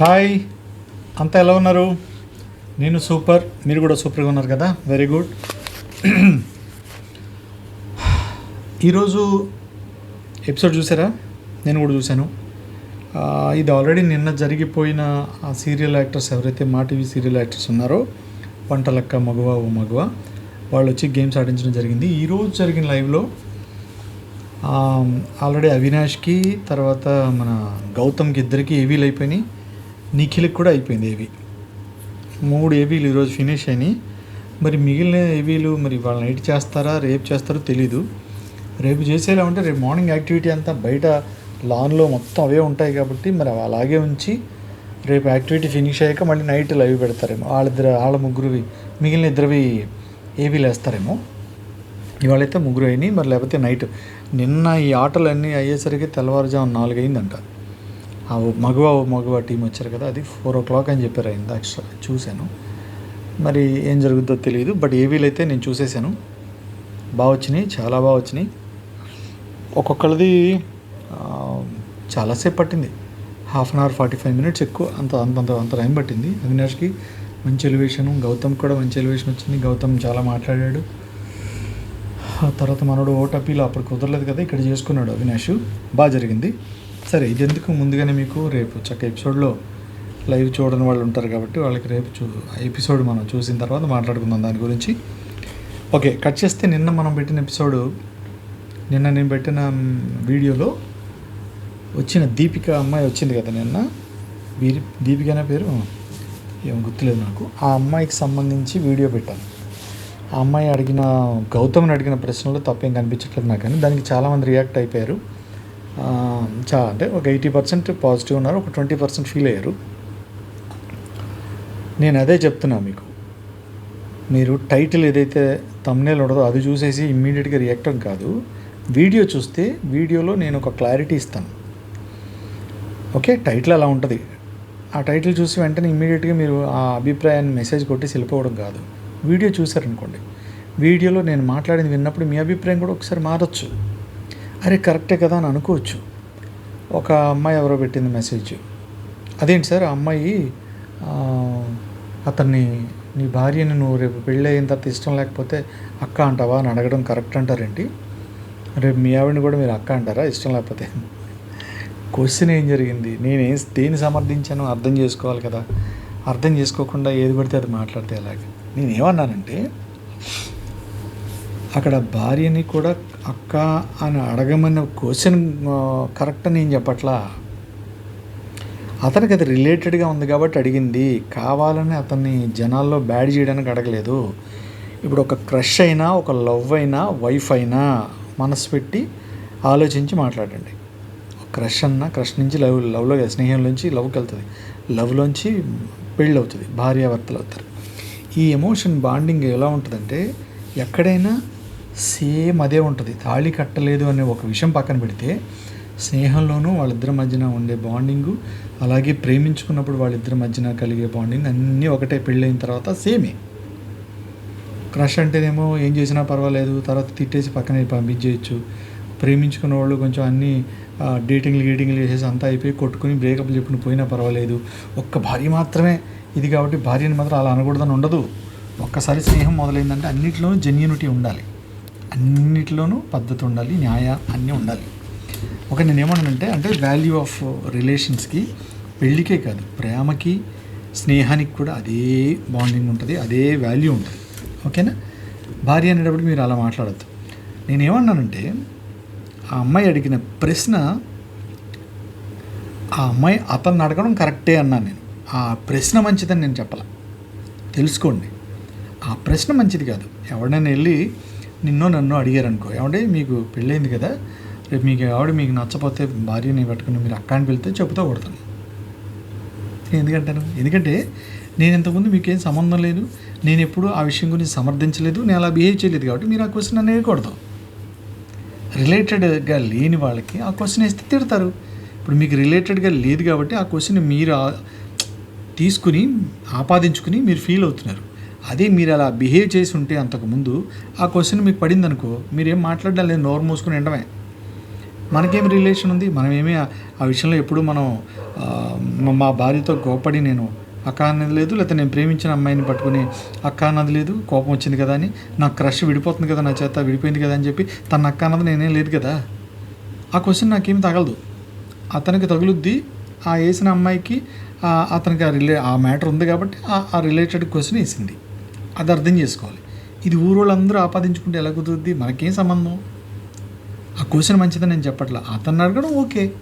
Hi. అంతా ఎలా ఉన్నారు? నేను సూపర్. మీరు కూడా సూపర్గా ఉన్నారు కదా? వెరీ గుడ్ ఈరోజు ఎపిసోడ్ చూసారా? నేను కూడా చూశాను. ఇది ఆల్రెడీ నిన్న జరిగిపోయిన ఆ సీరియల్ యాక్టర్స్ ఎవరైతే మా టీవీ సీరియల్ యాక్టర్స్ ఉన్నారో వంటలక్క మగువ ఓ మగువ వాళ్ళు వచ్చి గేమ్స్ ఆడించడం జరిగింది. ఈరోజు జరిగిన లైవ్లో ఆల్రెడీ అవినాష్కి తర్వాత మన గౌతమ్కి ఇద్దరికి ఏవీలు అయిపోయినాయి. నిఖిల్కి కూడా అయిపోయింది ఏవి. మూడు ఏవీలు ఈరోజు ఫినిష్ అయినాయి. మరి మిగిలిన ఏవీలు మరి వాళ్ళు నైట్ చేస్తారా రేపు చేస్తారో తెలీదు. రేపు చేసేలా ఉంటే రేపు మార్నింగ్ యాక్టివిటీ అంతా బయట లాన్లో మొత్తం అవే ఉంటాయి కాబట్టి మరి అవి అలాగే ఉంచి రేపు యాక్టివిటీ ఫినిష్ అయ్యాక మళ్ళీ నైట్ లైవ్ పెడతారేమో. వాళ్ళిద్దరు వాళ్ళ ముగ్గురువి మిగిలిన ఇద్దరివి ఏవీలు వేస్తారేమో. ఇవాళైతే ముగ్గురు అయినాయి. మరి లేకపోతే నైట్ నిన్న ఈ ఆటలు అన్నీ అయ్యేసరికి తెల్లవారుజాము నాలుగు అయిందంట ఆ మగువ ఓ మగువ టీం వచ్చారు కదా అది ఫోర్ ఓ క్లాక్ అని చెప్పారు అయింది ఎక్స్ట్రా చూశాను. మరి ఏం జరుగుతుందో తెలియదు బట్ ఏవీలు అయితే నేను చూసేసాను బాగా వచ్చినాయి చాలా బాగా వచ్చినాయి. ఒక్కొక్కరిది చాలాసేపు పట్టింది. Half an hour forty five minutes ఎక్కువ అంత అంత అంత అంత టైం పట్టింది. అవినాష్కి మంచి ఎలివేషను గౌతమ్ కూడా మంచి ఎలివేషన్ వచ్చింది. గౌతమ్ చాలా మాట్లాడాడు. ఆ తర్వాత మనోడు ఓటపీలో అప్పుడు కుదరలేదు కదా ఇక్కడ చేసుకున్నాడు అవినాష్. బాగా జరిగింది. సరే ఇది ఎందుకు ముందుగానే మీకు రేపు చక్క ఎపిసోడ్లో లైవ్ చూడని వాళ్ళు ఉంటారు కాబట్టి వాళ్ళకి రేపు చూ ఎపిసోడ్ మనం చూసిన తర్వాత మాట్లాడుకుందాం దాని గురించి. ఓకే కట్ చేస్తే నిన్న మనం పెట్టిన ఎపిసోడ్ నిన్న నేను పెట్టిన వీడియోలో వచ్చిన దీపిక అమ్మాయి వచ్చింది కదా నిన్న? వీరి దీపిక అనే పేరు? ఏం గుర్తులేదు నాకు. ఆ అమ్మాయికి సంబంధించి వీడియో పెట్టాను. ఆ అమ్మాయి అడిగిన గౌతమ్ని అడిగిన ప్రశ్నలు తప్పేం కనిపించట్లేదు నాకు కానీ దానికి చాలామంది రియాక్ట్ అయిపోయారు. చా అంటే ఒక ఎయిటీ పర్సెంట్ పాజిటివ్ ఉన్నారు ఒక ట్వంటీ పర్సెంట్ ఫీల్ అయ్యారు. నేను అదే చెప్తున్నా మీకు. మీరు టైటిల్ ఏదైతే తమ్నేల్ ఉండదో అది చూసేసి ఇమ్మీడియట్గా రియాక్ట్ కాదు. వీడియో చూస్తే వీడియోలో నేను ఒక క్లారిటీ ఇస్తాను. ఓకే టైటిల్ అలా ఉంటుంది. ఆ టైటిల్ చూసి వెంటనే ఇమ్మీడియట్గా మీరు ఆ అభిప్రాయాన్ని మెసేజ్ కొట్టి వెళ్ళిపోవడం కాదు. వీడియో చూసారనుకోండి వీడియోలో నేను మాట్లాడింది విన్నప్పుడు మీ అభిప్రాయం కూడా ఒకసారి మారచ్చు. అరే కరెక్టే కదా అని అనుకోవచ్చు. ఒక అమ్మాయి ఎవరో పెట్టింది మెసేజ్. అదేంటి సార్ ఆ అమ్మాయి అతన్ని నీ భార్యని నువ్వు రేపు పెళ్ళి అయిన తర్వాత ఇష్టం లేకపోతే అక్క అంటావా అని అడగడం కరెక్ట్ అంటారేంటి? రేపు మీ ఆవిడని కూడా మీరు అక్క అంటారా? ఇష్టం లేకపోతే? క్వశ్చన్ ఏం జరిగింది? నేను ఏం దేని సమర్థించాను అర్థం చేసుకోవాలి కదా. అర్థం చేసుకోకుండా ఏది పడితే అది మాట్లాడితే ఎలాగ? నేను ఏమన్నానంటే అక్కడ భార్యని కూడా అక్క అని అడగమన్న క్వశ్చన్ కరెక్ట్ అని నేను చెప్పట్లా? అతనికి అది రిలేటెడ్గా ఉంది కాబట్టి అడిగింది. కావాలని అతన్ని జనాల్లో బ్యాడ్ చేయడానికి అడగలేదు. ఇప్పుడు ఒక క్రష్ అయినా ఒక లవ్ అయినా వైఫ్ అయినా మనసు పెట్టి ఆలోచించి మాట్లాడండి. క్రష్ అన్న క్రష్ నుంచి లవ్ లవ్లో స్నేహం నుంచి లవ్కి వెళ్తుంది. లవ్లోంచి పెళ్ళి అవుతుంది భార్యాభర్తలు అవుతారు. ఈ ఎమోషన్ బాండింగ్ ఎలా ఉంటుందంటే ఎక్కడైనా సేమ్ అదే ఉంటుంది. తాళి కట్టలేదు అనే ఒక విషయం పక్కన పెడితే స్నేహంలోనూ వాళ్ళిద్దరి మధ్యన ఉండే బాండింగు అలాగే ప్రేమించుకున్నప్పుడు వాళ్ళిద్దరి మధ్యన కలిగే బాండింగ్ అన్నీ ఒకటే పెళ్ళైన తర్వాత సేమే. క్రష్ అంటేనేమో ఏం చేసినా పర్వాలేదు తర్వాత తిట్టేసి పక్కనే పంపించేయచ్చు. ప్రేమించుకున్న వాళ్ళు కొంచెం అన్నీ డేటింగ్లు గీటింగ్లు చేసేసి అంతా అయిపోయి కొట్టుకుని బ్రేకప్ చెప్పుకుని పోయినా పర్వాలేదు. ఒక్క భార్య మాత్రమే ఇది కాబట్టి భార్యని మాత్రం అలా అనకూడదని ఉండదు. ఒక్కసారి స్నేహం మొదలైందంటే అన్నిట్లోనూ జెన్యూనిటీ ఉండాలి. అన్నిట్లోనూ పద్ధతి ఉండాలి న్యాయ అన్నీ ఉండాలి. ఒక నేను ఏమన్నానంటే అంటే వాల్యూ ఆఫ్ రిలేషన్స్కి పెళ్ళికే కాదు ప్రేమకి స్నేహానికి కూడా అదే బాండింగ్ ఉంటుంది అదే వాల్యూ ఉంటుంది. ఓకేనా భార్య అనేటప్పుడు మీరు అలా మాట్లాడద్దు. నేను ఏమన్నానంటే ఆ అమ్మాయి అడిగిన ప్రశ్న ఆ అమ్మాయి అతన్ని అడగడం కరెక్టే అన్నాను నేను. ఆ ప్రశ్న మంచిదని నేను చెప్పాల. తెలుసుకోండి. ఆ ప్రశ్న మంచిది కాదు. ఎవడైనా వెళ్ళి నిన్నో నన్ను అడిగారు అనుకో ఏమంటే మీకు పెళ్ళైంది కదా రేపు మీకు ఆవిడ మీకు నచ్చపోతే భార్యని పట్టుకుని మీరు అక్క అని వెళ్తే చెబుతూ కొడతాను. ఎందుకంటాను ఎందుకంటే నేను ఇంతకుముందు మీకేం సంబంధం లేదు నేను ఎప్పుడు ఆ విషయం గురించి సమర్థించలేదు నేను అలా బిహేవ్ చేయలేదు కాబట్టి మీరు ఆ క్వశ్చన్ అనేది కొడతాం రిలేటెడ్గా లేని వాళ్ళకి ఆ క్వశ్చన్ వేస్తే తిడతారు. ఇప్పుడు మీకు రిలేటెడ్గా లేదు కాబట్టి ఆ క్వశ్చన్ మీరు తీసుకుని ఆపాదించుకుని మీరు ఫీల్ అవుతున్నారు. అదే మీరు అలా బిహేవ్ చేసి ఉంటే అంతకుముందు ఆ క్వశ్చన్ మీకు పడింది అనుకో మీరేం మాట్లాడడం లేదు నోరు మూసుకుని ఉండమే మనకేం రిలేషన్ ఉంది? మనమేమీ ఆ- విషయంలో ఎప్పుడు మనం మా- భార్యతో గోపడి నేను అక్క అన్నది లేదు లేకపోతే నేను ప్రేమించిన అమ్మాయిని పట్టుకుని అక్క అన్నది లేదు కోపం వచ్చింది కదా అని నాకు క్రష్ విడిపోతుంది కదా నా చేత విడిపోయింది కదా అని చెప్పి తన అక్క అన్నది నేనేం లేదు కదా? ఆ క్వశ్చన్ నాకేం తగలదు. అతనికి తగులుద్ది ఆ వేసిన అమ్మాయికి అతనికి ఆ రిలే ఆ మ్యాటర్ ఉంది కాబట్టి ఆ రిలేటెడ్ క్వశ్చన్ వేసింది. అది అర్థం చేసుకోవాలి. ఇది ఊరోళ్ళందరూ ఆపాదించుకుంటే ఎలా కుదురుద్ది? మనకేం సంబంధం? ఆ క్వశ్చన్ మంచిదని నేను చెప్పట్లా. అతను అడగడం ఓకే.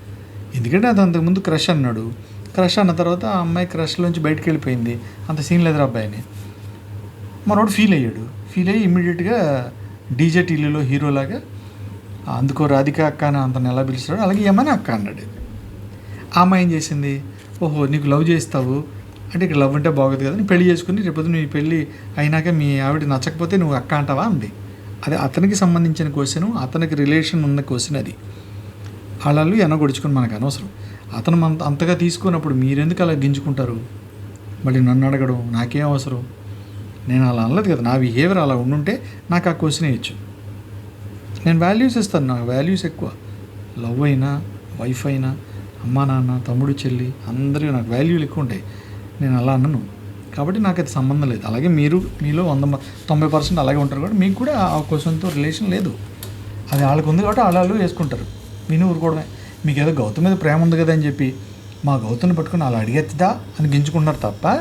ఎందుకంటే అది అంతకుముందు క్రష్ అన్నాడు. క్రష్ అన్న తర్వాత ఆ అమ్మాయి క్రష్లోంచి బయటకు వెళ్ళిపోయింది అంత సీన్ లేదు అబ్బాయిని. మనోడు ఫీల్ అయ్యాడు. ఫీల్ అయ్యి ఇమ్మీడియట్గా డీజే టీలీలో హీరోలాగా అందుకో రాధిక అక్క అని అంతను ఎలా పిలుస్తాడు అలాగే ఏమని అక్క అన్నాడు. ఆ అమ్మాయి ఏం చేసింది? ఓహో నీకు లవ్ చేస్తావు అంటే ఇక్కడ లవ్ అంటే బాగోదు కదా నీ పెళ్ళి చేసుకుని రేపొద్దు నీ పెళ్ళి అయినాక మీ ఆవిడ నచ్చకపోతే నువ్వు అక్క అంటావా అంది. అది అతనికి సంబంధించిన క్వశ్చన్ అతనికి రిలేషన్ ఉన్న క్వశ్చన్ అది. వాళ్ళు ఎనగొడుచుకుని మనకు అనవసరం. అతను మన అంతగా తీసుకున్నప్పుడు మీరెందుకు అలా గింజుకుంటారు? మళ్ళీ నన్ను అడగడం నాకేం అవసరం? నేను అలా అనలేదు కదా నా బిహేవియర్ అలా ఉండుంటే నాకు ఆ క్వశ్చన్ ఇచ్చు. నేను వాల్యూస్ ఇస్తాను నాకు వాల్యూస్ ఎక్కువ. లవ్ అయినా వైఫ్ అయినా అమ్మా నాన్న తమ్ముడు చెల్లి అందరికీ నాకు వాల్యూలు ఎక్కువ ఉంటాయి. నేను అలా అన్నను. కాబట్టి నాకు అది సంబంధం లేదు. అలాగే మీరు మీలో వంద తొంభై పర్సెంట్ అలాగే ఉంటారు కాబట్టి మీకు కూడా ఆ క్వశ్చన్తో రిలేషన్ లేదు. అది వాళ్ళకు ఉంది కాబట్టి వాళ్ళు వాళ్ళు వేసుకుంటారు. విని ఊరుకోవడమే. మీకు ఏదో గౌతమ్ మీద ప్రేమ ఉంది కదా అని చెప్పి మా గౌతమ్ని పట్టుకుని అలా అడిగేద్దా అని గించుకుంటున్నారు తప్ప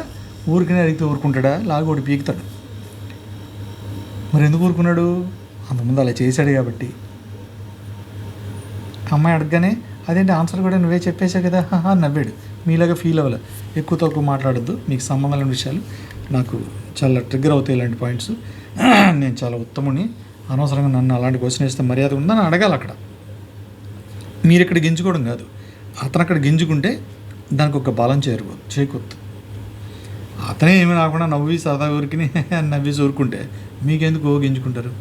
ఊరికనే అడిగితే ఊరుకుంటాడా? లాగా ఒకటి పీకుతాడు. మరి ఎందుకు ఊరుకున్నాడు? అంతకుముందు అలా చేశాడు కాబట్టి. అమ్మాయి అడగగానే అదేంటి ఆన్సర్ కూడా నువ్వే చెప్పేశావు కదా? నవ్వాడు. మీలాగా ఫీల్ అవ్వాలి. ఎక్కువ తక్కువ మాట్లాడద్దు. మీకు సంబంధం లేని విషయాలు నాకు చాలా ట్రిగ్గర్ అవుతాయి ఇలాంటి పాయింట్స్ నేను చాలా ఉత్తముని అనవసరంగా నన్ను అలాంటి క్వశ్చన్ వేస్తే మర్యాద ఉందని అడగాలి అక్కడ. మీరు ఇక్కడ గింజుకోవడం కాదు. అతను అక్కడ గింజుకుంటే దానికి ఒక బలం చేరుకో చేకూరుతుంది. అతనే ఏమి రాకుండా నవ్వి సరదా ఊరికి నవ్వేసి ఊరుకుంటే మీకెందుకు గింజుకుంటారు?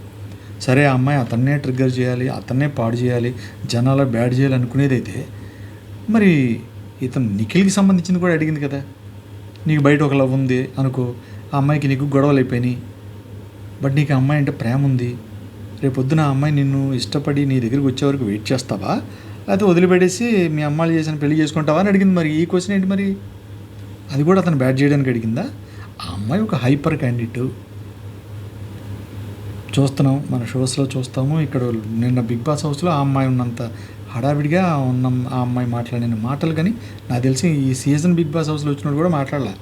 సరే ఆ అమ్మాయి అతన్నే ట్రిగ్గర్ చేయాలి అతన్నే పాడు చేయాలి జనాల బ్యాడ్ చేయాలి అనుకునేదైతే మరి ఇతను నిఖిల్కి సంబంధించింది కూడా అడిగింది కదా. నీకు బయట ఒక లవ్ ఉంది అనుకో ఆ అమ్మాయికి నీకు గొడవలు అయిపోయినాయి. బట్ నీకు ఆ అమ్మాయి అంటే ప్రేమ ఉంది. రేపొద్దున ఆ అమ్మాయి నిన్ను ఇష్టపడి నీ దగ్గరికి వచ్చే వరకు వెయిట్ చేస్తావా? లేకపోతే వదిలిపెట్టేసి మీ అమ్మాయిలు చేసిన పెళ్ళి చేసుకుంటావా అని అడిగింది మరి. ఈ క్వశ్చన్ ఏంటి మరి? అది కూడా అతను బ్యాట్ చేయడానికి అడిగిందా? ఆ అమ్మాయి ఒక హైపర్ క్యాండిడేట్. చూస్తున్నాం మన షోస్లో చూస్తాము. ఇక్కడ నిన్న బిగ్ బాస్ హౌస్లో ఆ అమ్మాయి ఉన్నంత హడావిడిగా ఉన్న ఆ అమ్మాయి మాట్లాడిన మాటలు కానీ నాకు తెలిసి ఈ సీజన్ బిగ్ బాస్ హౌస్లో వచ్చినప్పుడు కూడా మాట్లాడలే.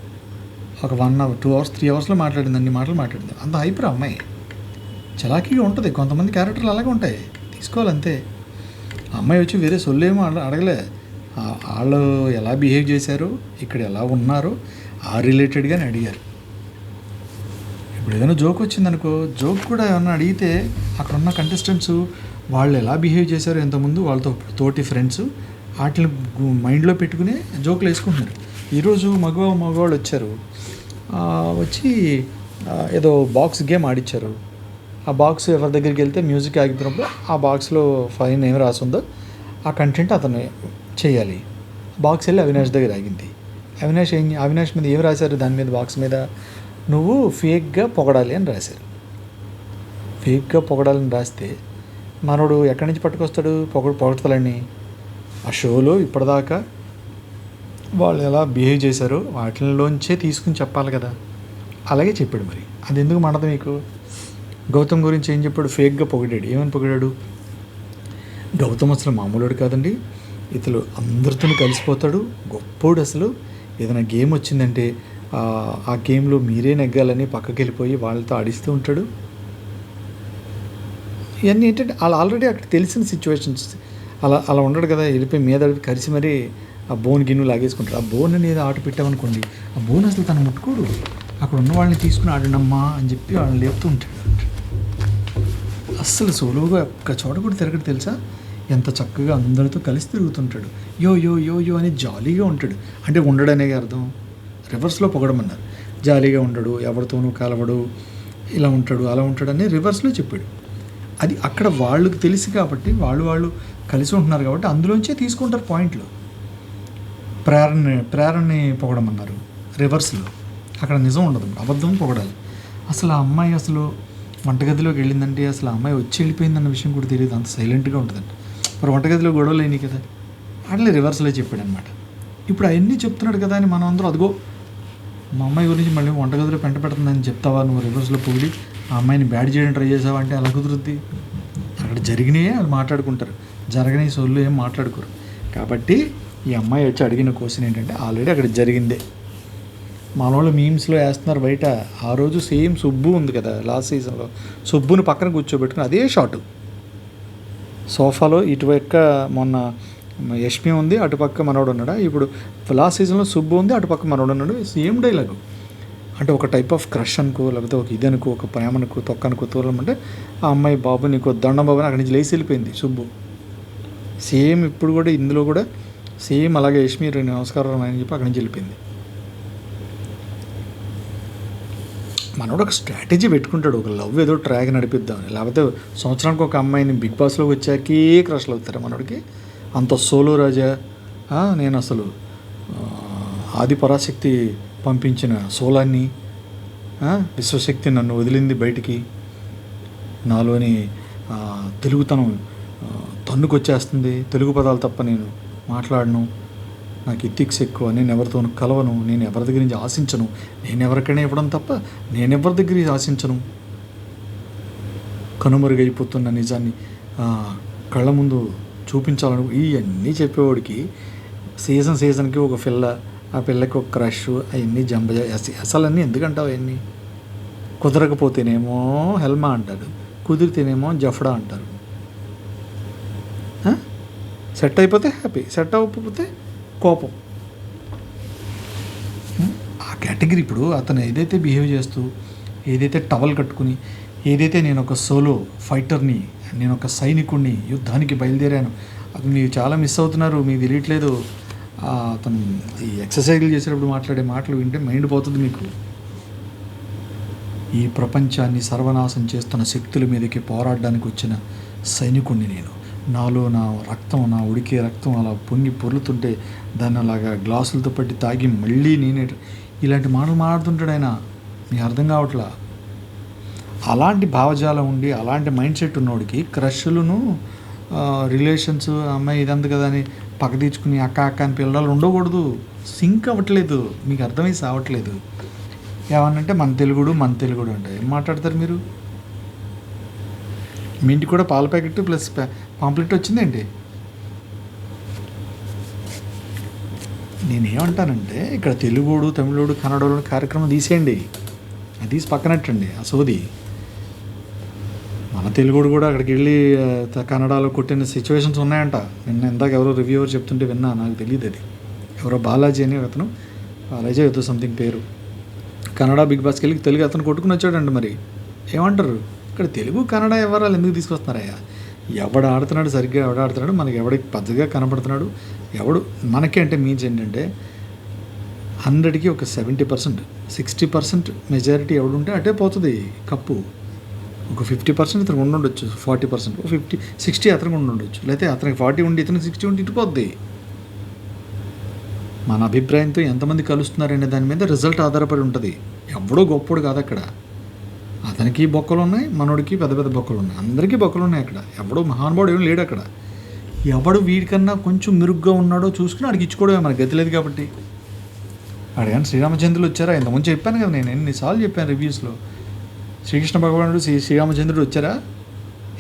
ఒక one hour two hours three అవర్స్లో మాట్లాడింది అన్ని మాటలు మాట్లాడింది. అంత హైపర్ అమ్మాయి. చలాకీగా ఉంటుంది కొంతమంది క్యారెక్టర్లు అలాగే ఉంటాయి. తీసుకోవాలంతే. అమ్మాయి వచ్చి వేరే సొల్లేమో అడగలే. వాళ్ళు ఎలా బిహేవ్ చేశారు ఇక్కడ ఎలా ఉన్నారు ఆ రిలేటెడ్గానే అడిగారు. ఇప్పుడు ఏదైనా జోక్ వచ్చిందనుకో జోక్ కూడా ఏమన్నా అడిగితే అక్కడ ఉన్న కంటెస్టెంట్స్ వాళ్ళు ఎలా బిహేవ్ చేశారు ఎంతమంది వాళ్ళతో తోటి ఫ్రెండ్స్ వాటిని మైండ్లో పెట్టుకునే జోకులు వేసుకుంటున్నారు. ఈరోజు మగవా మగవాళ్ళు వచ్చారు. వచ్చి ఏదో బాక్స్ గేమ్ ఆడిచ్చారు. ఆ బాక్స్ ఎవరి దగ్గరికి వెళ్తే మ్యూజిక్ ఆగిపోయినప్పుడు ఆ బాక్స్లో ఫైన్ ఏం రాసిందో ఆ కంటెంట్ అతను చేయాలి. బాక్స్ వెళ్ళి అవినాష్ దగ్గర ఆగింది. అవినాష్ ఏం అవినాష్ మీద ఏం రాశారు? దాని మీద బాక్స్ మీద నువ్వు ఫేక్గా పొగడాలి అని రాశారు. ఫేక్గా పొగడాలని రాస్తే మనోడు ఎక్కడి నుంచి పట్టుకొస్తాడు? పొగడు పొగడతలని ఆ షోలో ఇప్పటిదాకా వాళ్ళు ఎలా బిహేవ్ చేశారో వాటిలోంచే తీసుకుని చెప్పాలి కదా. అలాగే చెప్పాడు మరి. అది ఎందుకు మండదు మీకు గౌతమ్ గురించి ఏం చెప్పాడు? ఫేక్గా పొగిడాడు. ఏమని పొగిడాడు? గౌతమ్ అసలు మామూలుడు కాదండి. ఇతను అందరితో కలిసిపోతాడు. గొప్పోడు అసలు. ఏదైనా గేమ్ వచ్చిందంటే ఆ గేమ్లో మీరే నెగ్గాలని పక్కకి వెళ్ళిపోయి వాళ్ళతో ఆడిస్తూ ఉంటాడు. ఇవన్నీ ఏంటంటే అలా ఆల్రెడీ అక్కడ తెలిసిన సిచ్యువేషన్స్ అలా అలా ఉండడు కదా వెళ్ళిపోయి మీద కలిసి కరిసి మరీ ఆ బోన్ గిన్నె లాగేసుకుంటాడు. ఆ బోన్ అనేది ఆట పెట్టామనుకోండి ఆ బోన్ అసలు తను ముట్టుకోడు. అక్కడ ఉన్న వాళ్ళని తీసుకుని ఆడినమ్మా అని చెప్పి వాళ్ళని లేపుతూ ఉంటాడు. అస్సలు సోలోగా ఒక్క చోట కూడా తిరగడు తెలుసా? ఎంత చక్కగా అందరితో కలిసి తిరుగుతుంటాడు. యో యో యో యో అని జాలీగా ఉంటాడు. అంటే ఉండడనే అర్థం. రివర్స్లో పొగడమన్నారు. జాలీగా ఉండడు ఎవరితోనూ కలవడు ఇలా ఉంటాడు అలా ఉంటాడు అని రివర్స్లో చెప్పాడు. అది అక్కడ వాళ్ళకి తెలుసు కాబట్టి వాళ్ళు వాళ్ళు కలిసి ఉంటున్నారు కాబట్టి అందులోంచే తీసుకుంటారు పాయింట్లు. ప్రేరణ ప్రేరణని పొగడమన్నారు రివర్స్లో. అక్కడ నిజం ఉండదు అబద్ధం పొగడాలి. అసలు ఆ అమ్మాయి అసలు వంటగదిలోకి వెళ్ళిందంటే అసలు ఆ అమ్మాయి వచ్చి వెళ్ళిపోయిందన్న విషయం కూడా తెలియదు. అంత సైలెంట్గా ఉంటుందండి మరి వంటగదిలో గొడవలు అయినాయి కదా. అట్లే రివర్స్లో చెప్పాడు అనమాట ఇప్పుడు అవన్నీ చెప్తున్నాడు కదా అని మనం అందరూ అదిగో మా అమ్మాయి గురించి మళ్ళీ వంటగదిలో పెంట పెడుతుందని చెప్తావా? నువ్వు రివర్స్లో పొగిడి ఆ అమ్మాయిని బ్యాడ్ చేయడం ట్రై చేసావా అంటే అలా కుదురుద్ది? అక్కడ జరిగినాయే వాళ్ళు మాట్లాడుకుంటారు. జరగని సోళ్ళు ఏం మాట్లాడుకోరు. కాబట్టి ఈ అమ్మాయి వచ్చి అడిగిన క్వశ్చన్ ఏంటంటే ఆల్రెడీ అక్కడ జరిగిందే. మన వాళ్ళు మీమ్స్లో వేస్తున్నారు బయట. ఆ రోజు సేమ్ సుబ్బు ఉంది కదా లాస్ట్ సీజన్లో సుబ్బుని పక్కన కూర్చోబెట్టుకుని అదే షాటు సోఫాలో ఇటుపక్క మొన్న యష్మి ఉంది అటుపక్క మనోడు ఉన్నాడా? ఇప్పుడు లాస్ట్ సీజన్లో సుబ్బు ఉంది అటుపక్క మనోడు ఉన్నాడు. సేమ్ డైలాగు అంటే ఒక టైప్ ఆఫ్ క్రష్ అనుకో లేకపోతే ఒక ఇది అనుకో ఒక ప్రేమ అనుకో తొక్క అనుకో తూలమంటే ఆ అమ్మాయి బాబు నీకు దండం బాబు అక్కడి నుంచి లేచి వెళ్ళిపోయింది సుబ్బు. సేమ్ ఇప్పుడు కూడా ఇందులో కూడా సేమ్ అలాగే యష్మి రెండు నమస్కారం అని చెప్పి అక్కడి నుంచి వెళ్ళిపోయింది. మనోడు ఒక స్ట్రాటజీ పెట్టుకుంటాడు ఒక లవ్ ఏదో ట్రాక్ నడిపిద్దామని. లేకపోతే సంవత్సరానికి ఒక అమ్మాయిని బిగ్ బాస్లోకి వచ్చాకే క్రష్లు అవుతారు మనోడికి. అంత సోలో రాజా నేను అసలు ఆది పరాశక్తి పంపించిన సోలాన్ని విశ్వశక్తి నన్ను వదిలింది బయటికి. నాలోని తెలుగుతనం తన్నుకొచ్చేస్తుంది. తెలుగు పదాలు తప్ప నేను మాట్లాడను. నాకు ఇథిక్స్ ఎక్కువ. నేను ఎవరితో కలవను. నేను ఎవరి దగ్గర నుంచి ఆశించను. నేను ఎవరికైనా ఇవ్వడం తప్ప నేను ఎవరి దగ్గర నుంచి ఆశించను. కనుమరుగైపోతున్న నిజాన్ని కళ్ళ ముందు చూపించాలను ఇవన్నీ చెప్పేవాడికి సీజన్ సీజన్కి ఒక పిల్ల ఆ పిల్లకి ఒక క్రష్ అవన్నీ జంప అసలు అన్నీ ఎందుకంటావు అవన్నీ? కుదరకపోతేనేమో హెల్మా అంటారు కుదిరితేనేమో జఫ్డా అంటారు. సెట్ అయిపోతే హ్యాపీ సెట్ అవ్వకపోతే కోపం. ఆ కేటగిరీ ఇప్పుడు అతను ఏదైతే బిహేవ్ చేస్తూ ఏదైతే టవల్ కట్టుకుని ఏదైతే నేను ఒక సోలో ఫైటర్ని నేను ఒక సైనికుడిని యుద్ధానికి బయలుదేరాను అది మీరు చాలా మిస్ అవుతున్నారు మీకు తెలియట్లేదు అతను ఈ ఎక్సర్సైజ్లు చేసేటప్పుడు మాట్లాడే మాటలు వింటే మైండ్ పోతుంది మీకు. ఈ ప్రపంచాన్ని సర్వనాశం చేస్తున్న శక్తుల మీదకి పోరాడడానికి వచ్చిన సైనికుణ్ణి నేను. నాలో నా రక్తం నా ఉడికే రక్తం అలా పొంగి పొర్లుతుంటే దాన్ని అలాగా గ్లాసులతో పట్టి తాగి మళ్ళీ నేనే ఇలాంటి మాటలు మాట్లాడుతుంటాడు ఆయన. మీకు అర్థం కావట్లా? అలాంటి భావజాలం ఉండి అలాంటి మైండ్ సెట్ ఉన్నోడికి క్రష్లను రిలేషన్స్ అమ్మాయి ఇదంతా కదా అని పక్క తీర్చుకుని అక్క అక్క అని పిల్లలు ఉండకూడదు. సింక్ అవ్వట్లేదు. మీకు అర్థమై సావట్లేదు. ఏమన్నంటే మన తెలుగుడు మన తెలుగుడు అంటే. ఏం మాట్లాడతారు మీరు? మీ ఇంటికి కూడా పాల ప్యాకెట్ ప్లస్ పాంప్లెట్ వచ్చిందండి నేనేమంటానంటే ఇక్కడ తెలుగుడు తమిళోడు కన్నడోడు కార్యక్రమం తీసేయండి. అది తీసి పక్కనట్టండి ఆ సోది. మన తెలుగుడు కూడా అక్కడికి వెళ్ళి త- కన్నడలో కొట్టిన సిచ్యువేషన్స్ ఉన్నాయంట. నిన్న ఇందాక ఎవరో రివ్యూవర్ చెప్తుంటే విన్నా నాకు తెలియదు అది. ఎవరో బాలాజీ అని అతను బాలాజీ ఏదో సంథింగ్ పేరు. కన్నడ బిగ్ బాస్కి వెళ్ళి తెలుగు అతను కొట్టుకుని వచ్చాడండి మరి. ఏమంటారు? ఇక్కడ తెలుగు కన్నడ ఎవరాలు ఎందుకు తీసుకొస్తున్నారయ్యా? ఎవడు ఆడుతున్నాడు సరిగ్గా ఎవడు ఆడుతున్నాడు? మనకి ఎవడికి పద్ధతిగా కనపడుతున్నాడు? ఎవడు మనకి అంటే మీన్స్ ఏంటంటే హండ్రెడ్కి ఒక seventy percent sixty percent majority ఎవడుంటే అటే పోతుంది కప్పు. ఒక ఫిఫ్టీ పర్సెంట్ ఇతనికి ఉండుండొచ్చు. ఫార్టీ పర్సెంట్ ఒక ఫిఫ్టీ సిక్స్టీ అతనికి ఉండుండొచ్చు. లేకపోతే అతనికి ఫార్టీ ఉండి ఇతనికి సిక్స్టీ ఉండి ఇటుపోద్ది. మన అభిప్రాయంతో ఎంతమంది కలుస్తున్నారనే దాని మీద రిజల్ట్ ఆధారపడి ఉంటుంది. ఎవడో గొప్పోడు కాదు అక్కడ. అతనికి బొక్కలు ఉన్నాయి మనోడికి పెద్ద పెద్ద బొక్కలు ఉన్నాయి అందరికీ బొక్కలు ఉన్నాయి అక్కడ. ఎవడో మహానుభావుడు ఏం లేడు అక్కడ. ఎవడు వీడికన్నా కొంచెం మెరుగ్గా ఉన్నాడో చూసుకుని అడిగి ఇచ్చుకోవడమే మనకి గతి లేదు కాబట్టి. అడిగాను శ్రీరామచంద్రులు వచ్చారా? ఇంతకుముందు చెప్పాను కదా నేను ఎన్నిసార్లు చెప్పాను రివ్యూస్లో శ్రీకృష్ణ భగవానుడు శ్రీ శ్రీరామచంద్రుడు వచ్చారా?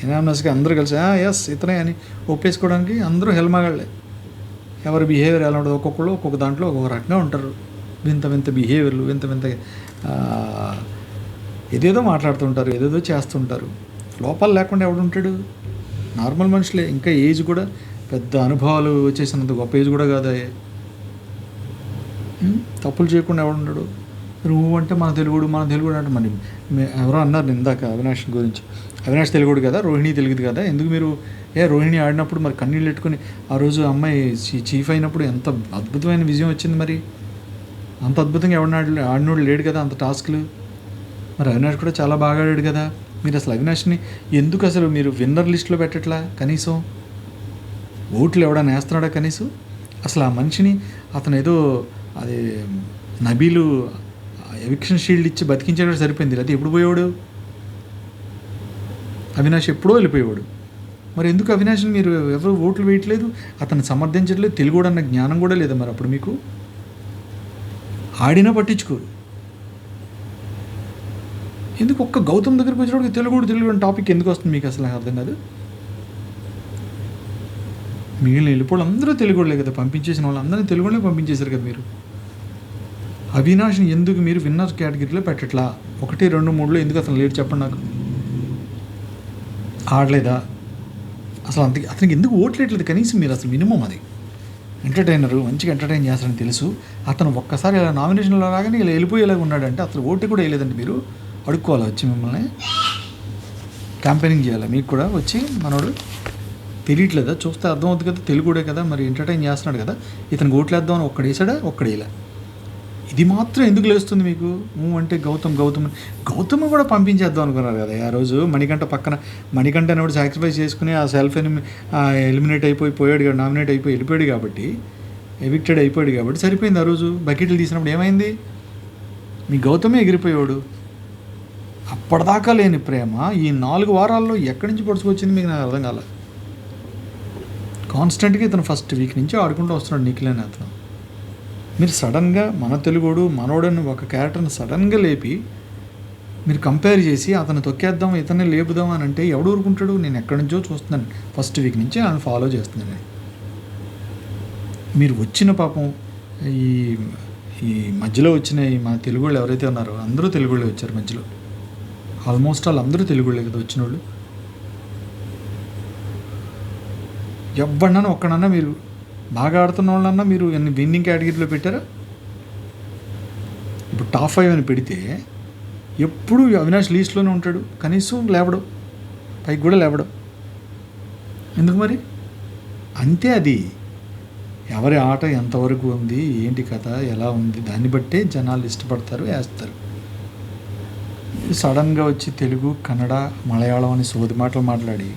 ఎనామనస్గా అందరూ కలిసి ఎస్ ఇతనే అని ఒప్పేసుకోవడానికి అందరూ హెల్మగాళ్ళే. ఎవరి బిహేవియర్ ఎలా ఉంటుంది ఒక్కొక్కళ్ళు ఒక్కొక్క దాంట్లో ఒక్కొక్క రకంగా ఉంటారు. వింత వింత బిహేవియర్లు వింత వింత ఏదేదో మాట్లాడుతుంటారు ఏదేదో చేస్తుంటారు లోపాలు లేకుండా ఎవడుంటాడు నార్మల్ మనుషులే. ఇంకా ఏజ్ కూడా పెద్ద అనుభవాలు వచ్చేసినంత గొప్ప ఏజ్ కూడా కాదే. తప్పులు చేయకుండా ఎవడుంటాడు నువ్వు అంటే మన తెలుగుడు మన తెలుగుడు అంటే మరి ఎవరో అన్నారు ఇందాక అవినాష్ గురించి. అవినాష్ తెలుగుడు కదా రోహిణి తెలుగుది కదా ఎందుకు మీరు ఏ రోహిణి ఆడినప్పుడు మరి కన్నీళ్ళు పెట్టుకుని ఆ రోజు అమ్మాయి చీఫ్ అయినప్పుడు ఎంత అద్భుతమైన విజయం వచ్చింది మరి? అంత అద్భుతంగా ఎవరిని ఆడి ఆడినోడు లేడు కదా అంత టాస్క్లు. మరి అవినాష్ కూడా చాలా బాగా ఆడాడు కదా. మీరు అసలు అవినాష్ని ఎందుకు అసలు మీరు విన్నర్ లిస్ట్లో పెట్టట్లా కనీసం? ఓట్లు ఎవడన్నా వేస్తున్నాడా కనీసం? అసలు ఆ మనిషిని అతను ఏదో అది నబీలు ఎవిక్షన్ షీల్డ్ ఇచ్చి బతికించేవాడు సరిపోయింది అది ఎప్పుడు పోయేవాడు? అవినాష్ ఎప్పుడో వెళ్ళిపోయేవాడు. మరి ఎందుకు అవినాష్ని మీరు ఎవరు ఓట్లు వేయట్లేదు? అతను సమర్థించట్లేదు తెలుగు అన్న జ్ఞానం కూడా లేదా మరి అప్పుడు మీకు? ఆడినా పట్టించుకోరు. ఎందుకు ఒక్క గౌతమ్ దగ్గరికి వచ్చినప్పుడు తెలుగు తెలుగు అనే టాపిక్ ఎందుకు వస్తుంది మీకు అసలు అర్థం కాదు? మిగిలిన వెళ్ళిపోవడం అందరూ తెలుగులే కదా పంపించేసిన వాళ్ళు అందరినీ తెలుగులోనే పంపించేశారు కదా మీరు? అవినాష్ని ఎందుకు మీరు విన్నర్ కేటగిరీలో పెట్టట్లా? ఒకటి రెండు మూడులో ఎందుకు అతను లేట్ చెప్పండి నాకు. ఆడలేదా? అసలు అంత అతనికి ఎందుకు ఓట్లేట్లేదు కనీసం మీరు అసలు మినిమం అది. ఎంటర్టైనరు మంచిగా ఎంటర్టైన్ చేస్తారని తెలుసు. అతను ఒక్కసారి ఇలా నామినేషన్లో రాగానే ఇలా వెళ్ళిపోయేలాగా ఉన్నాడంటే అతను ఓటు కూడా వేయలేదండి మీరు. అడుక్కోవాలి వచ్చి మిమ్మల్ని? క్యాంపెయినింగ్ చేయాలి? మీకు కూడా వచ్చి మనోడు తెలియట్లేదా? చూస్తే అర్థమవుతుంది కదా తెలుగుడే కదా మరి ఎంటర్టైన్ చేస్తున్నాడు కదా. ఇతను ఓట్లేద్దామని ఒక్కడేసాడా ఒక్కడేలా ఇది మాత్రం ఎందుకు లేస్తుంది మీకు? అంటే గౌతమ్ గౌతమ్ గౌతమ్ కూడా పంపించేద్దాం అనుకున్నారు కదా. ఆ రోజు మణికంఠ పక్కన మణికంఠ అనేవాడు సాక్రిఫైస్ చేసుకుని ఆ సెల్ఫ్ ఎలిమినేట్ అయిపోయి పోయాడు కదా నామినేట్ అయిపోయి వెళ్ళిపోయాడు కాబట్టి ఎవిక్టెడ్ అయిపోయాడు కాబట్టి సరిపోయింది ఆ రోజు. బకెట్లు తీసినప్పుడు ఏమైంది? మీ గౌతమే ఎగిరిపోయాడు అప్పటిదాకా లేని ప్రేమ ఈ నాలుగు వారాల్లో ఎక్కడి నుంచి పడుచుకొచ్చింది మీకు నాకు అర్థం కాలేదు కాన్స్టెంట్గా ఇతను ఫస్ట్ వీక్ నుంచి ఆడుకుంటూ వస్తున్నాడు నిఖిల్ అతను. మీరు సడన్గా మన తెలుగుడు మనోడని ఒక క్యారెక్టర్ని సడన్గా లేపి మీరు కంపేర్ చేసి అతను తొక్కేద్దాం ఇతన్ని లేపుదాం అని అంటే ఎవడు ఊరుకుంటాడు? నేను ఎక్కడి నుంచో చూస్తున్నాను. ఫస్ట్ వీక్ నుంచి ఆయన ఫాలో చేస్తున్నాను నేను. మీరు వచ్చిన పాపం ఈ ఈ మధ్యలో వచ్చిన ఈ మన తెలుగు వాళ్ళు ఎవరైతే ఉన్నారో అందరూ తెలుగు వాళ్ళే వచ్చారు మధ్యలో. ఆల్మోస్ట్ ఆల్ అందరూ తెలుగు వాళ్ళే కదా వచ్చిన వాళ్ళు ఎవడన్నా ఒక్కడన్నా మీరు బాగా ఆడుతున్న వాళ్ళన్నా మీరు ఎన్ని విన్నింగ్ కేటగిరీలో పెట్టారా? ఇప్పుడు టాప్ ఫైవ్ అని పెడితే ఎప్పుడు అవినాష్ లీస్ట్లోనే ఉంటాడు. కనీసం లేవడం. పైకి కూడా లేవడం. ఎందుకు మరి? అంతే అది. ఎవరి ఆట ఎంతవరకు ఉంది ఏంటి కథ ఎలా ఉంది దాన్ని బట్టే జనాలు ఇష్టపడతారు వేస్తారు. సడన్గా వచ్చి తెలుగు కన్నడ మలయాళం అని సోది మాటలు మాట్లాడి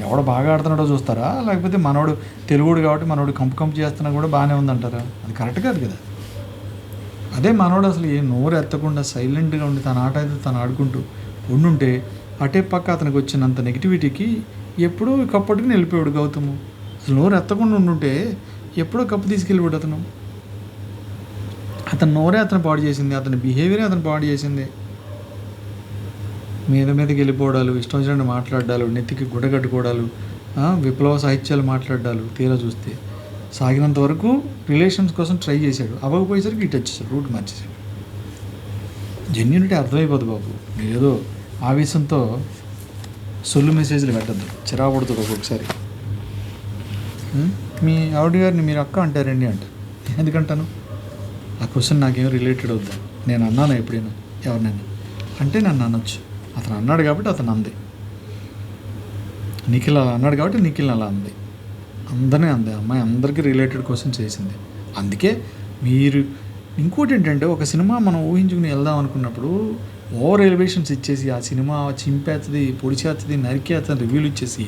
ఎవడు బాగా ఆడుతున్నాడో చూస్తారా? లేకపోతే మనోడు తెలుగుడు కాబట్టి మనోడు కంపు కంపు చేస్తున్నా కూడా బాగానే ఉందంటారా? అది కరెక్ట్ కాదు కదా. అదే మనోడు అసలు ఏ నోరు ఎత్తకుండా సైలెంట్గా ఉండి తన ఆట అయితే తను ఆడుకుంటూ ఉండుంటే అటే పక్క అతనికి వచ్చినంత నెగిటివిటీకి ఎప్పుడూ కప్పటికి వెళ్ళిపోయాడు గౌతము. అసలు నోరు ఎత్తకుండా ఉండుంటే ఎప్పుడో కప్పు తీసుకెళ్ళిపోడు అతను. అతని నోరే అతను పాడు చేసింది అతని బిహేవియరే అతను పాడు చేసింది. మీద మీదకి వెళ్ళిపోవడాలు ఇష్టం వచ్చినట్టు మాట్లాడాలు నెత్తికి గుడ్డ కట్టుకోవడాలు విప్లవ సాహిత్యాలు మాట్లాడాలు తీరా చూస్తే. సాగినంత వరకు రిలేషన్స్ కోసం ట్రై చేశాడు. అవ్వకపోయేసరికి ఇటు వచ్చేసాడు రూట్ మార్చేసాడు జెన్యునిటీ అర్థమైపోదు బాబు. ఏదో ఆవేశంతో సొల్లు మెసేజ్లు పెట్టద్దు. చిరా ఒక్కొక్కసారి. మీ ఆవిడ గారిని మీరు అక్క అంటారండి అంట. ఎందుకంటాను? ఆ క్వశ్చన్ నాకేం రిలేటెడ్ అవుద్దా నేను అన్నాను ఎప్పుడైనా? ఎవరినైనా? అంటే నన్ను అనొచ్చు. అతను అన్నాడు కాబట్టి అతను అంది. నిఖిల్ అలా అన్నాడు కాబట్టి నిఖిల్ అలా అంది. అందరినీ అంది అమ్మాయి అందరికీ రిలేటెడ్ క్వశ్చన్ చేసింది. అందుకే మీరు ఇంకోటి ఏంటంటే ఒక సినిమా మనం ఊహించుకుని వెళ్దాం అనుకున్నప్పుడు ఓవర్ ఎలివేషన్స్ ఇచ్చేసి ఆ సినిమా చింపేస్తుంది పొడిచేస్తుంది నరికేస్తుంది రివ్యూలు ఇచ్చేసి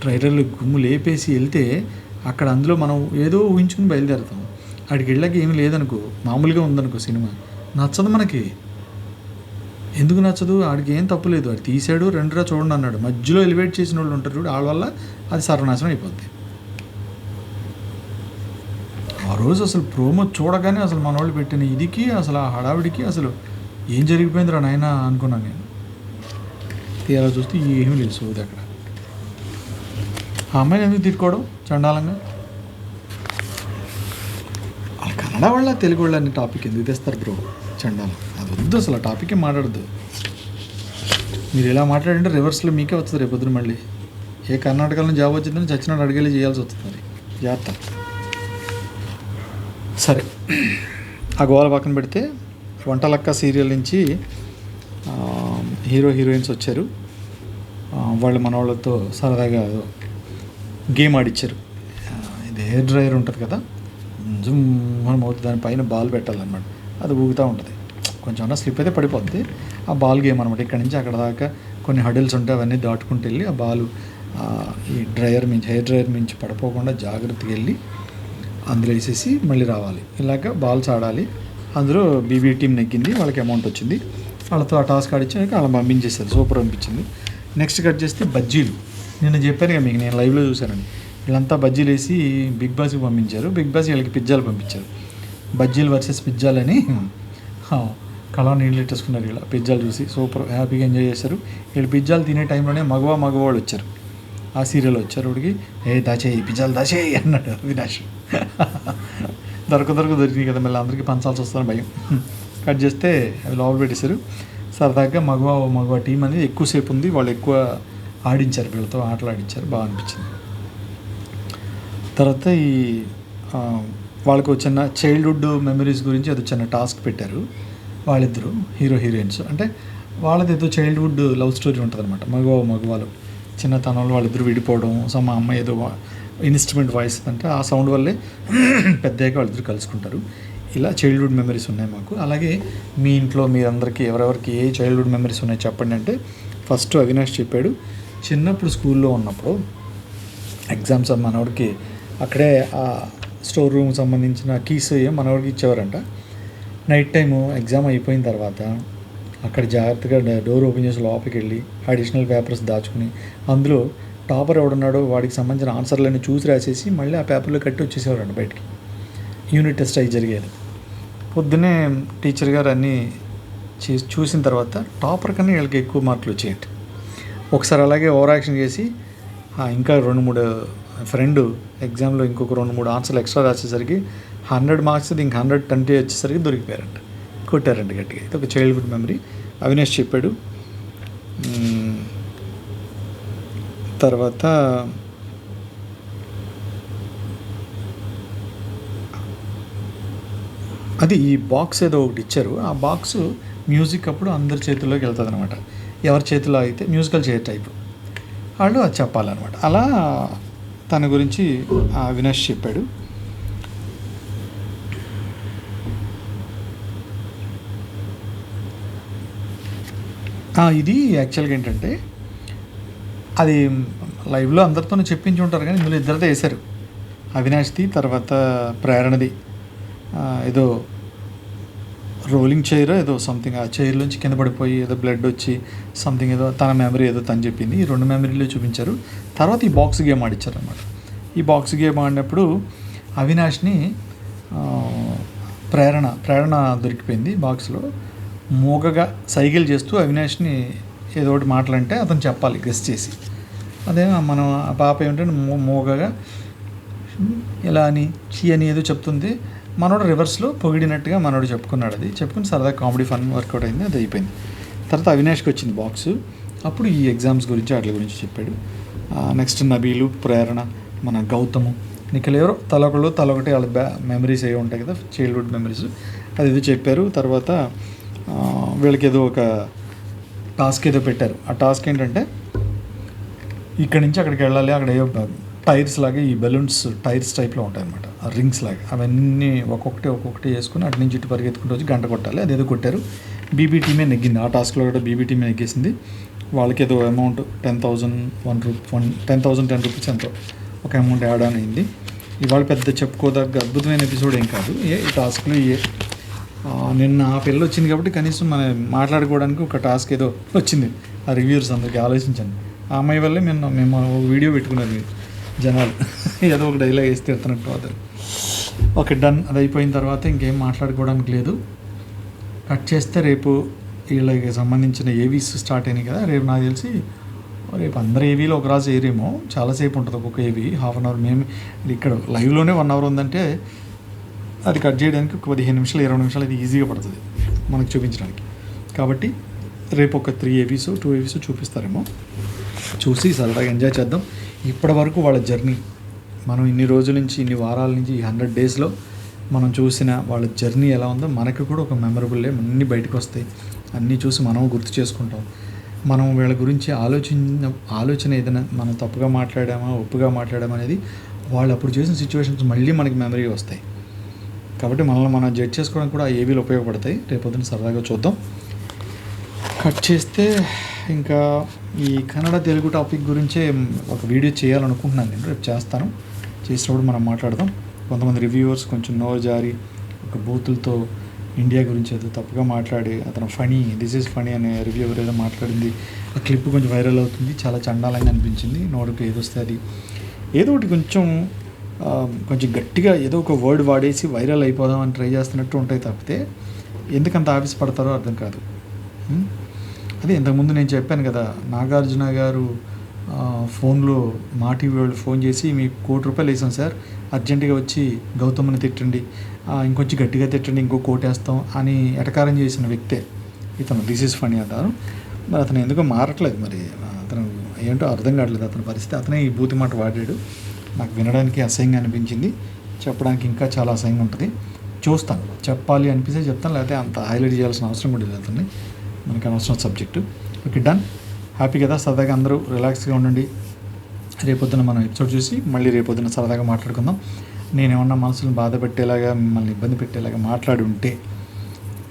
ట్రైలర్లు గుమ్ము లేపేసి వెళ్తే అక్కడ అందులో మనం ఏదో ఊహించుకుని బయలుదేరుతాం. అక్కడికి వెళ్ళాక ఏమీ లేదనుకో మామూలుగా ఉందనుకో సినిమా. నచ్చదు మనకి. ఎందుకు నచ్చదు? ఆడికి ఏం తప్పు లేదు. వాడు తీసాడు రెండురా చూడండి అన్నాడు. మధ్యలో ఎలివేట్ చేసిన వాళ్ళు ఉంటారు చూడు వాళ్ళ వల్ల అది సర్వనాశనం అయిపోద్ది. ఆ రోజు అసలు ప్రోమో చూడగానే అసలు మన వాళ్ళు పెట్టిన ఇదికి అసలు ఆ హడావిడికి అసలు ఏం జరిగిపోయిందిరా నాయన అనుకున్నాను నేను. తీరా చూస్తే ఏమీ లేదు సోది అక్కడ. ఆ అమ్మాయిని ఎందుకు తిట్టుకోవడం చండాలంగా? వాళ్ళ కన్నడ వాళ్ళ తెలుగు వాళ్ళ అనే టాపిక్ ఎందుకు తెస్తారు బ్రో చండాలం? వద్దు అసలు ఆ టాపికే మాట్లాడద్దు. మీరు ఇలా మాట్లాడంటే రివర్స్లో మీకే వస్తుంది రేపు పొద్దున మళ్ళీ. ఏ కర్ణాటకలో జాబ్ వచ్చిందని చచ్చినాడు అడిగేలా చేయాల్సి వస్తుంది మరి. జాగ్రత్త. సరే. ఆ గోవాల పక్కన పెడితే వంటలక్క సీరియల్ నుంచి హీరో హీరోయిన్స్ వచ్చారు. వాళ్ళు మన వాళ్ళతో సరదాగా గేమ్ ఆడిచ్చారు. ఇది హెయిర్ డ్రైయర్ ఉంటుంది కదా. జుమ్ మనం అవుతుంది దానిపైన బాల్ పెట్టాలన్నమాట. అది ఊగుతూ ఉంటుంది. కొంచెం స్లిప్ అయితే పడిపోద్ది. ఆ బాల్ గేమ్ అనమాట ఇక్కడ నుంచి అక్కడ దాకా కొన్ని హడిల్స్ ఉంటాయి అవన్నీ దాటుకుంటూ వెళ్ళి ఆ బాల్ ఈ డ్రైయర్ మించి హెయిర్ డ్రైయర్ మించి పడిపోకుండా జాగ్రత్తగా వెళ్ళి అందులో వేసేసి మళ్ళీ రావాలి. ఇలాగ బాల్స్ ఆడాలి. అందులో బీబీ టీం నెగ్గింది. వాళ్ళకి అమౌంట్ వచ్చింది. వాళ్ళతో ఆ టాస్క్ ఆడిచ్చాక వాళ్ళని పంపించేసారు సూపర్ అనిపించింది. నెక్స్ట్ కట్ చేస్తే బజ్జీలు. నిన్న చెప్పాను కదా మీకు నేను లైవ్లో చూశానని. వీళ్ళంతా బజ్జీలు వేసి బిగ్ బాస్కి పంపించారు. బిగ్ బాస్ వీళ్ళకి పిజ్జాలు పంపించారు. బజ్జీలు వర్సెస్ పిజ్జాలని. కళా నీళ్ళు ఇట్టేసుకున్నారు వీళ్ళ పిజ్జాలు చూసి. సూపర్ హ్యాపీగా ఎంజాయ్ చేశారు. వీళ్ళు పిజ్జాలు తినే టైంలోనే మగవా మగవాళ్ళు వచ్చారు. ఆ సీరియల్ వచ్చారు వాడికి ఏ దాచేయి పిజ్జాలు దాచేయి అన్నాడు అవినాష్. దొరక దొరక దొరికినాయి కదా మళ్ళీ అందరికీ పంచాల్సి వస్తుందని భయం. కట్ చేస్తే అవి లోపల పెట్టేశారు. సరదాగా మగవా మగవా టీం అనేది ఎక్కువసేపు ఉంది. వాళ్ళు ఎక్కువ ఆడించారు వీళ్ళతో ఆటలు ఆడించారు బాగా అనిపించింది. తర్వాత ఈ వాళ్ళకు చిన్న చైల్డ్హుడ్ మెమరీస్ గురించి అది చిన్న టాస్క్ పెట్టారు. వాళ్ళిద్దరు హీరో హీరోయిన్స్. అంటే వాళ్ళది ఏదో చైల్డ్హుడ్ లవ్ స్టోరీ ఉంటుంది అనమాట మగవా మగవాళ్ళు. చిన్నతనంలో వాళ్ళిద్దరు విడిపోవడం సో మా అమ్మ ఏదో ఇన్స్ట్రుమెంట్ వాయిస్ అంటే ఆ సౌండ్ వల్లే పెద్దయ్యాక వాళ్ళిద్దరు కలుసుకుంటారు. ఇలా చైల్డ్హుడ్ మెమరీస్ ఉన్నాయి మాకు. అలాగే మీ ఇంట్లో మీరందరికీ ఎవరెవరికి ఏ చైల్డ్హుడ్ మెమరీస్ ఉన్నాయి చెప్పండి అంటే ఫస్ట్ అవినాష్ చెప్పాడు. చిన్నప్పుడు స్కూల్లో ఉన్నప్పుడు ఎగ్జామ్స్ మనవాడికి అక్కడే ఆ స్టోర్ రూమ్ సంబంధించిన కీస్ ఏం మనవాడికి ఇచ్చేవారంట. నైట్ టైము ఎగ్జామ్ అయిపోయిన తర్వాత అక్కడ జాగ్రత్తగా డోర్ ఓపెన్ చేసి లోపలికి వెళ్ళి అడిషనల్ పేపర్స్ దాచుకుని అందులో టాపర్ ఎవడున్నాడో వాడికి సంబంధించిన ఆన్సర్లన్నీ చూసి రాసేసి మళ్ళీ ఆ పేపర్లో కట్టి వచ్చేసేవారండి బయటికి. యూనిట్ టెస్ట్ అయి జరిగేది. పొద్దున్నే టీచర్ గారు అన్నీ చేసి చూసిన తర్వాత టాపర్ కన్నా వీళ్ళకి ఎక్కువ మార్కులు వచ్చేయండి. ఒకసారి అలాగే ఓవర్ యాక్షన్ చేసి ఇంకా రెండు మూడు ఫ్రెండ్ ఎగ్జామ్లో ఇంకొక రెండు మూడు ఆన్సర్లు ఎక్స్ట్రా రాసేసరికి హండ్రెడ్ మార్క్స్ ఇంక హండ్రెడ్ ట్వంటీ వచ్చేసరికి దొరికిపోయారంట. కొట్టారంట గట్టిగా. ఇది ఒక చైల్డ్హుడ్ మెమరీ అవినాష్ చెప్పాడు. తర్వాత అది ఈ బాక్స్ ఏదో ఒకటి ఇచ్చారు. ఆ బాక్స్ మ్యూజిక్ అప్పుడు అందరి చేతుల్లోకి వెళ్తుంది అనమాట ఎవరి చేతిలో అయితే మ్యూజికల్ చైర్ టైప్ వాళ్ళు అది చెప్పాలన్నమాట. అలా తన గురించి అవినాష్ చెప్పాడు. ఇది యాక్చువల్గా ఏంటంటే అది లైవ్లో అందరితో చెప్పించి ఉంటారు కానీ ఇందులో ఇద్దరితో వేశారు. అవినాష్ది తర్వాత ప్రేరణది. ఏదో రోలింగ్ చైర్ ఏదో సంథింగ్ ఆ చైర్ నుంచి కింద పడిపోయి ఏదో బ్లడ్ వచ్చి సంథింగ్ ఏదో తన మెమరీ ఏదో తను చెప్పింది. ఈ రెండు మెమరీలో చూపించారు. తర్వాత ఈ బాక్స్ గేమ్ ఆడిచ్చారు అనమాట ఈ బాక్స్ గేమ్ ఆడినప్పుడు అవినాష్ని ప్రేరణ ప్రేరణ దొరికిపోయింది బాక్స్లో మూగగా సైకిల్ చేస్తూ అవినాష్ని ఏదో ఒకటి మాటలంటే అతను చెప్పాలి గెస్ట్ చేసి. అదే మనం ఆ పాప ఏమిటంటే మూ- మూగగా ఇలా అని చీ అని ఏదో చెప్తుంది. మనోడు రివర్స్లో పొగిడినట్టుగా మనోడు చెప్పుకున్నాడు అది. చెప్పుకుని సరదా కామెడీ ఫన్ వర్కౌట్ అయింది అది అయిపోయింది. తర్వాత అవినాష్కి వచ్చింది బాక్స్. అప్పుడు ఈ ఎగ్జామ్స్ గురించి వాటి గురించి చెప్పాడు. నెక్స్ట్ నబీలు ప్రేరణ మన గౌతము. నిఖిల్ ఎవరో తలొకళ్ళు తలొకటి వాళ్ళ బ్యా మెమరీస్ అవి ఉంటాయి కదా చైల్డ్హుడ్ మెమరీస్ అది ఇది చెప్పారు. తర్వాత వీళ్ళకి ఏదో ఒక టాస్క్ ఏదో పెట్టారు. ఆ టాస్క్ ఏంటంటే ఇక్కడ నుంచి అక్కడికి వెళ్ళాలి అక్కడ ఏ టైర్స్ లాగా ఈ బెలూన్స్ టైర్స్ టైప్లో ఉంటాయి అనమాట ఆ రింగ్స్ లాగా. అవన్నీ ఒక్కొక్కటి ఒక్కొక్కటి వేసుకుని అటు నుంచి ఇటు పరిగెత్తుకుంటూ వచ్చి గంట కొట్టాలి. అదేదో కొట్టారు. బీబీటీమే నెగ్గింది. ఆ టాస్క్లో కూడా బీబీటీమే నెగ్గేసింది. వాళ్ళకి ఏదో అమౌంట్ టెన్ థౌజండ్ వన్ రూ one ten thousand ten rupees ఎంతో ఒక అమౌంట్ యాడ్ ఆన్ అయింది. ఇవాళ పెద్ద చెప్పుకోదగ్గ అద్భుతమైన ఎపిసోడ్ ఏం కాదు. ఏ ఈ టాస్క్లు ఏ నిన్న ఆ పిల్ల వచ్చింది కాబట్టి కనీసం మన మాట్లాడుకోవడానికి ఒక టాస్క్ ఏదో వచ్చింది. ఆ రివ్యూర్స్ అందరికీ ఆలోచించండి. ఆ అమ్మాయి వల్లే మేము మేము ఒక వీడియో పెట్టుకున్నారు మీరు జనాలు. ఏదో ఒక డైలాగ్ వేసి తిడుతున్నట్టు అదే ఓకే డన్ అది అయిపోయిన తర్వాత ఇంకేం మాట్లాడుకోవడానికి లేదు. కట్ చేస్తే రేపు వీళ్ళకి సంబంధించిన ఏవీస్ స్టార్ట్ అయినాయి కదా. రేపు నాకు తెలిసి రేపు అందరు ఏవీలో ఒక రాజు ఏరేమో. చాలాసేపు ఉంటుంది ఒక్కొక్క ఏవీ హాఫ్ అన్ అవర్ మేము ఇక్కడ లైవ్లోనే వన్ అవర్ ఉందంటే అది కట్ చేయడానికి ఒక పదిహేను నిమిషాలు ఇరవై నిమిషాలు అది ఈజీగా పడుతుంది మనకు చూపించడానికి. కాబట్టి రేపు ఒక త్రీ ఏవీస్ టూ ఏవీస్ చూపిస్తారేమో. చూసి సరదాగా ఎంజాయ్ చేద్దాం. ఇప్పటి వరకు వాళ్ళ జర్నీ మనం ఇన్ని రోజుల నుంచి ఇన్ని వారాల నుంచి ఈ హండ్రెడ్ డేస్లో మనం చూసిన వాళ్ళ జర్నీ ఎలా ఉందో మనకి కూడా ఒక మెమరబుల్లే అన్నీ బయటకు వస్తాయి. అన్నీ చూసి మనం గుర్తు చేసుకుంటాం. మనం వీళ్ళ గురించి ఆలోచన ఆలోచన ఏదైనా మనం తప్పుగా మాట్లాడామా ఒప్పుగా మాట్లాడామా అనేది వాళ్ళు అప్పుడు చేసిన సిచ్యువేషన్స్ మళ్ళీ మనకి మెమరీ వస్తాయి. కాబట్టి మనల్ని మనం జడ్జ్ చేసుకోవడానికి కూడా ఆ ఏవీలు ఉపయోగపడతాయి. రేపొద్దున సరదాగా చూద్దాం. కట్ చేస్తే ఇంకా ఈ కన్నడ తెలుగు టాపిక్ గురించే ఒక వీడియో చేయాలనుకుంటున్నాను నేను. రేపు చేస్తాను. చేసినప్పుడు మనం మాట్లాడదాం. కొంతమంది రివ్యూవర్స్ కొంచెం నోరు జారి ఒక బూతులతో ఇండియా గురించి ఏదో తప్పుగా మాట్లాడి అతను ఫనీ దిస్ ఈజ్ ఫనీ అనే రివ్యూవర్ ఏదో మాట్లాడింది. ఆ క్లిప్ కొంచెం వైరల్ అవుతుంది. చాలా చండాలంగా అనిపించింది. నోటికి ఏదొస్తే అది. ఏదో ఒకటి కొంచెం కొంచెం గట్టిగా ఏదో ఒక వర్డ్ వాడేసి వైరల్ అయిపోదామని ట్రై చేస్తున్నట్టు ఉంటాయి తప్పితే ఎందుకంత ఆఫీస్ పడతారో అర్థం కాదు. అదే ఇంతకుముందు నేను చెప్పాను కదా నాగార్జున గారు ఫోన్లో మా టీవీ వాళ్ళు ఫోన్ చేసి మీకు కోటి రూపాయలు వేసాం సార్ అర్జెంటుగా వచ్చి గౌతమ్ని తిట్టండి ఇంకొంచెం గట్టిగా తిట్టండి ఇంకో కోటేస్తాం అని ఎటకారం చేసిన వ్యక్తే ఇతను. దిస్ ఇస్ ఫనీ అంటారు. మరి అతను ఎందుకో మారట్లేదు మరి. అతను ఏంటో అర్థం కావట్లేదు అతని పరిస్థితి. అతనే ఈ బూతి మాట వాడాడు. నాకు వినడానికి అసహ్యంగా అనిపించింది. చెప్పడానికి ఇంకా చాలా అసహ్యంగా ఉంటుంది. చూస్తాను. చెప్పాలి అనిపిస్తే చెప్తాను. లేకపోతే అంత హైలైట్ చేయాల్సిన అవసరం కూడా లేదు అతన్ని. మనకి అనవసరం సబ్జెక్టు. Okay done. హ్యాపీ కదా? సరదాగా అందరూ రిలాక్స్గా ఉండండి. రేపొద్దున మనం ఎపిసోడ్ చూసి మళ్ళీ రేపొద్దున సరదాగా మాట్లాడుకుందాం. నేనేమన్నా మనసును బాధ పెట్టేలాగా మిమ్మల్ని ఇబ్బంది పెట్టేలాగా మాట్లాడి ఉంటే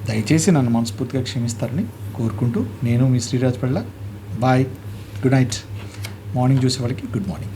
దయచేసి నన్ను మనస్ఫూర్తిగా క్షమిస్తారని కోరుకుంటూ నేను మీ Sriraj Palla. Bye. Good night. Morning చూసేవాడికి good morning.